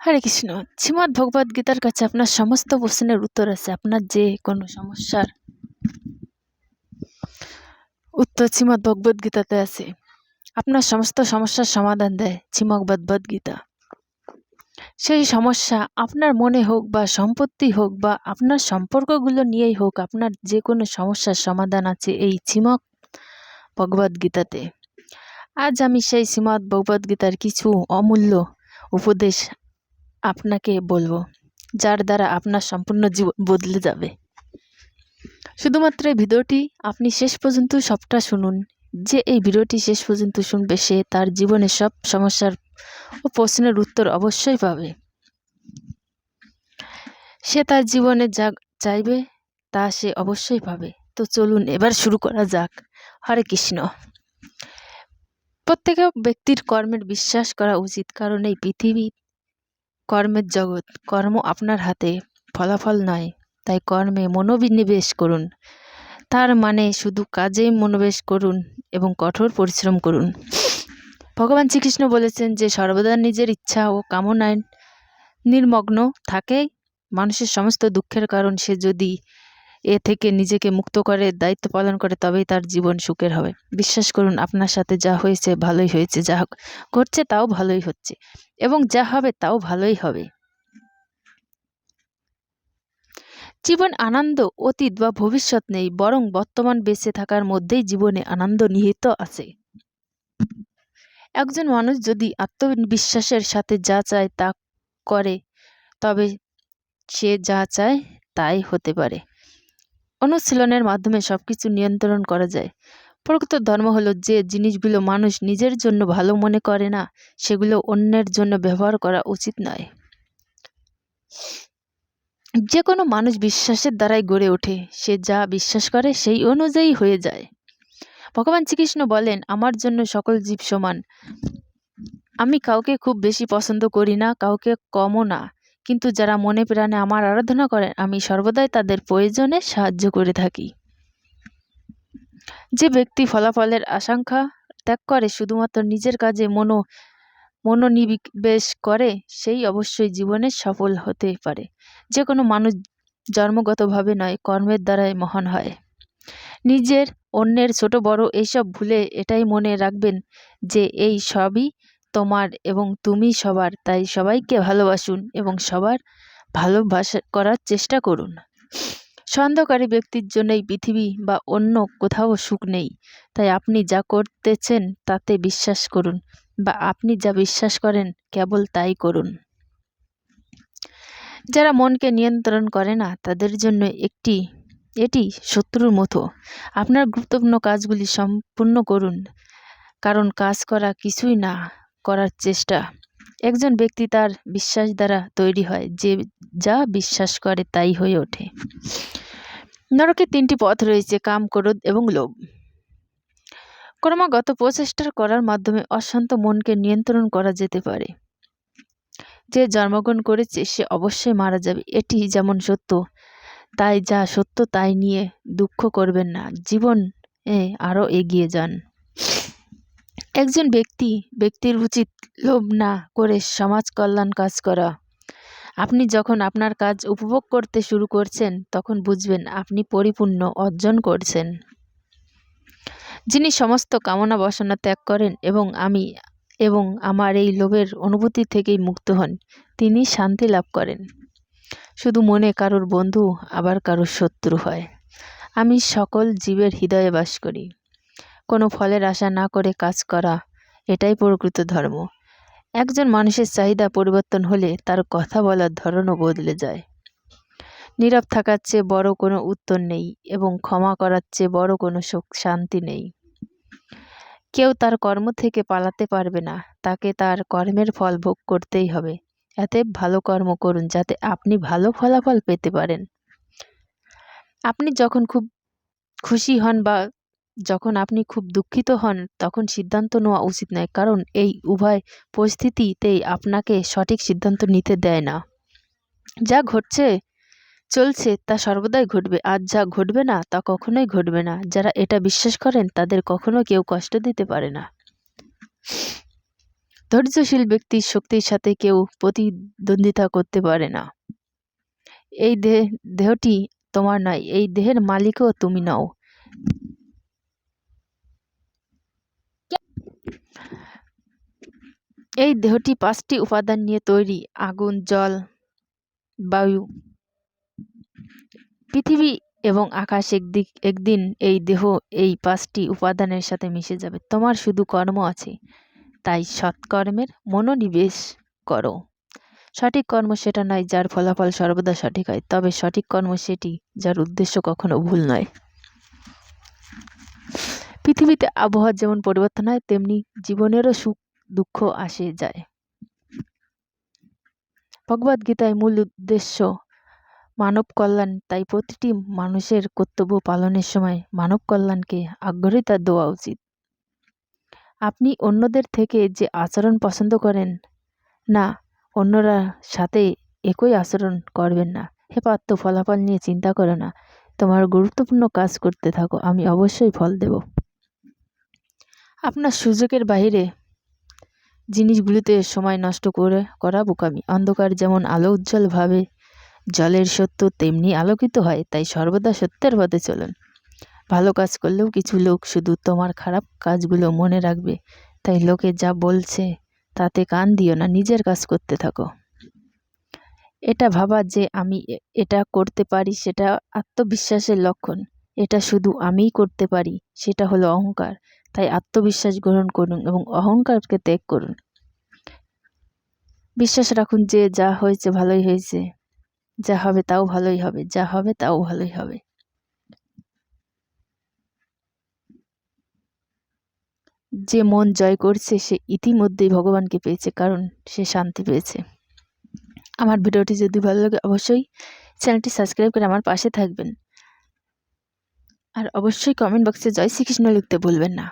হরে কৃষ্ণ। শ্রীমদ্ ভগবদ গীতার কাছে আপনার সমস্ত প্রশ্নের উত্তর আছে। আপনার যে কোনো সমস্যার উত্তর শ্রীমদ্ ভগবদ গীতাতে আছে। আপনার সমস্ত সমস্যার সমাধান দেয় শ্রীমদ্ ভগবদ গীতা। সেই সমস্যা আপনার মনে হোক বা সম্পত্তি হোক বা আপনার সম্পর্কগুলো নিয়েই হোক, আপনার যে কোনো সমস্যার সমাধান আছে এই শ্রীমদ্ ভগবদ গীতাতে। আজ আমি সেই শ্রীমদ্ ভগবদ গীতার কিছু অমূল্য উপদেশ আপনাকে বলব, যার দ্বারা আপনার সম্পূর্ণ জীবন বদলে যাবে। শুধুমাত্র এই ভিডিওটি আপনি শেষ পর্যন্ত সবটা শুনুন। যে এই ভিডিওটি শেষ পর্যন্ত শুনবে, সে তার জীবনের সব সমস্যার ও প্রশ্নের উত্তর অবশ্যই পাবে। সে তার জীবনে যা চাইবে, তা সে অবশ্যই পাবে। তো চলুন এবার শুরু করা যাক। হরে কৃষ্ণ। প্রত্যেক ব্যক্তির কর্মের বিশ্বাস করা উচিত, কারণ এই পৃথিবী কর্মের জগৎ, কর্ম আপনার হাতে, ফলাফল নয়, তাই কর্মে মনোবিনিবেশ করুন। তার মানে শুধু কাজে মনোবেশ করুন এবং কঠোর পরিশ্রম করুন। ভগবান শ্রীকৃষ্ণ বলেছেন যে, সর্বদা নিজের ইচ্ছা ও কামনায় নির্মগ্ন থাকে। মানুষের সমস্ত দুঃখের কারণ সে যদি এ থেকে নিজেকে মুক্ত করে, দায়িত্ব পালন করে, তবেই তার জীবন সুখের হবে। বিশ্বাস করুন, আপনার সাথে যা হয়েছে ভালোই হয়েছে, যা ঘটছে তাও ভালোই হচ্ছে এবং যা হবে তাও ভালোই হবে। জীবন আনন্দ, অতীত বা ভবিষ্যৎ নেই, বরং বর্তমান বেঁচে থাকার মধ্যেই জীবনে আনন্দ নিহিত আছে। একজন মানুষ যদি আত্মবিশ্বাসের সাথে যা চায় তা করে, তবে সে যা চায় তাই হতে পারে। অনুশীলনের মাধ্যমে সব কিছু নিয়ন্ত্রণ করা যায়। প্রকৃত ধর্ম হলো যে জিনিসগুলো মানুষ নিজের জন্য ভালো মনে করে না, সেগুলো অন্যের জন্য ব্যবহার করা উচিত নয়। যে কোনো মানুষ বিশ্বাসের দ্বারাই গড়ে ওঠে, সে যা বিশ্বাস করে সেই অনুযায়ী হয়ে যায়। ভগবান শ্রীকৃষ্ণ বলেন, আমার জন্য সকল জীব সমান। আমি কাউকে খুব বেশি পছন্দ করি না, কাউকে কমও না। কিন্তু যারা মনে প্রাণে আমার আরাধনা করেন, আমি সর্বদাই তাদের প্রয়োজনে সাহায্য করে থাকি। যে ব্যক্তি ফলাফলের আশঙ্কা ত্যাগ করে, শুধুমাত্র নিজের কাজে মনো, মনোনিবেশ করে, সেই অবশ্যই জীবনে সফল হতে পারে। যে কোনো মানুষ জন্মগতভাবে নয়, কর্মের দ্বারাই মহান হয়। নিজের অন্যের ছোট বড় এইসব ভুলে এটাই মনে রাখবেন যে এই সবই তোমার এবং তুমি সবার, তাই সবাইকে ভালোবাসুন এবং সবার ভালোবাসা করার চেষ্টা করুন। সন্দেহকারী ব্যক্তির জন্য এই পৃথিবী বা অন্য কোথাও সুখ নেই। তাই আপনি যা করতেছেন তাতে বিশ্বাস করুন বা আপনি যা বিশ্বাস করেন কেবল তাই করুন। যারা মনকে নিয়ন্ত্রণ করে না, তাদের জন্য একটি, এটি শত্রুর মতো। আপনার গুরুত্বপূর্ণ কাজগুলি সম্পূর্ণ করুন, কারণ কাজ করা কিছুই না। করার চেষ্টা। একজন ব্যক্তি তার বিশ্বাস দ্বারা তৈরি হয়, যে যা বিশ্বাস করে তাই হয়ে ওঠে। নরকে তিনটি পথ রয়েছে, কাম, ক্রোধ এবং লোভ। ক্রমাগত প্রচেষ্টা করার মাধ্যমে অশান্ত মনকে নিয়ন্ত্রণ করা যেতে পারে। যে জন্মগ্রহণ করেছে, সে অবশ্যই মারা যাবে। এটি যেমন সত্য, তাই যা সত্য তাই নিয়ে দুঃখ করবেন না। জীবন আরও এগিয়ে যান। একজন ব্যক্তি, ব্যক্তির উচিত লোভ না করে সমাজ কল্যাণ কাজ করা। আপনি যখন আপনার কাজ উপভোগ করতে শুরু করছেন, তখন বুঝবেন আপনি পরিপূর্ণ অর্জন করছেন। যিনি সমস্ত কামনা বাসনা ত্যাগ করেন এবং আমি এবং আমার এই লোভের অনুভূতি থেকেই মুক্ত হন, তিনি শান্তি লাভ করেন। শুধু মনে কারোর বন্ধু, আবার কারোর শত্রু হয়। আমি সকল জীবের হৃদয়ে বাস করি। কোনো ফলের আশা না করে কাজ করা, এটাই প্রকৃত ধর্ম। একজন মানুষের চাহিদা পরিবর্তন হলে তার কথা বলার ধরনও বদলে যায়। নীরব থাকার চেয়ে বড় কোনো উত্তর নেই এবং ক্ষমা করার চেয়ে বড় কোনো শোক শান্তি নেই। কেউ তার কর্ম থেকে পালাতে পারবে না, তাকে তার কর্মের ফল ভোগ করতেই হবে। এতে ভালো কর্ম করুন যাতে আপনি ভালো ফলাফল পেতে পারেন। আপনি যখন খুব খুশি হন বা যখন আপনি খুব দুঃখিত হন, তখন সিদ্ধান্ত নেওয়া উচিত নয়, কারণ এই উভয় পরিস্থিতিতেই আপনাকে সঠিক সিদ্ধান্ত নিতে দেয় না। যা ঘটছে, চলছে, তা সর্বদাই ঘটবে। আর যা ঘটবে না, তা কখনোই ঘটবে না। যারা এটা বিশ্বাস করেন, তাদের কখনো কেউ কষ্ট দিতে পারে না। ধৈর্যশীল ব্যক্তির শক্তির সাথে কেউ প্রতিদ্বন্দ্বিতা করতে পারে না। এই দেহ দেহটি তোমার নয়, এই দেহের মালিকও তুমি নও। এই দেহটি পাঁচটি উপাদান নিয়ে তৈরি, আগুন, জল, বায়ু। পৃথিবী এবং আকাশ একদিক, একদিন এই দেহ এই পাঁচটি উপাদানের সাথে মিশে যাবে। তোমার শুধু কর্ম আছে, তাই সৎকর্মের মনোনিবেশ করো। সঠিক কর্ম সেটা নয় যার ফলাফল সর্বদা সঠিক হয়, তবে সঠিক কর্ম সেটি যার উদ্দেশ্য কখনো ভুল নয়। পৃথিবীতে আবহাওয়ার যেমন পরিবর্তন হয়, তেমনি জীবনেরও সুখ দুঃখ আসে যায়। ভগবদ গীতায় মূল উদ্দেশ্য মানব কল্যাণ। তাই প্রতিটি মানুষের কর্তব্য পালনের সময় মানব কল্যাণকে আগ্রহিতা দেওয়া উচিত। আপনি অন্যদের থেকে যে আচরণ পছন্দ করেন না, অন্যরা সাথে একই আচরণ করবেন না। হে পাত্র ফলাফল নিয়ে চিন্তা করো না। তোমার গুরুত্বপূর্ণ কাজ করতে থাকো। আমি অবশ্যই ফল দেব। আপনার সুযোগের বাইরে জিনিসগুলিতে সময় নষ্ট করে করা বোকামি। অন্ধকার যেমন আলো উজ্জ্বলভাবে জলের সত্য তেমনি আলোকিত হয়, তাই সর্বদা সত্যের পথে চলুন। ভালো কাজ করলেও কিছু লোক শুধু তোমার খারাপ কাজগুলো মনে রাখবে, তাই লোকে যা বলছে তাতে কান দিও না, নিজের কাজ করতে থাকো। এটা ভাবা যে আমি এটা করতে পারি সেটা আত্মবিশ্বাসের লক্ষণ। এটা শুধু আমিই করতে পারি, সেটা হলো অহংকার। তাই আত্মবিশ্বাস গ্রহণ করুন এবং অহংকারকে ত্যাগ করুন। বিশ্বাস রাখুন যে যা হয়েছে ভালোই হয়েছে, যা হবে তাও ভালোই হবে, যা হবে তাও ভালোই হবে। যে মন জয় করছে, সে ইতিমধ্যেই ভগবানকে পেয়েছে, কারণ সে শান্তি পেয়েছে। আমার ভিডিওটি যদি ভালো লাগে, অবশ্যই চ্যানেলটি সাবস্ক্রাইব করে আমার পাশে থাকবেন। আর অবশ্যই কমেন্ট বক্সে জয় শ্রীকৃষ্ণ লিখতে ভুলবেন না।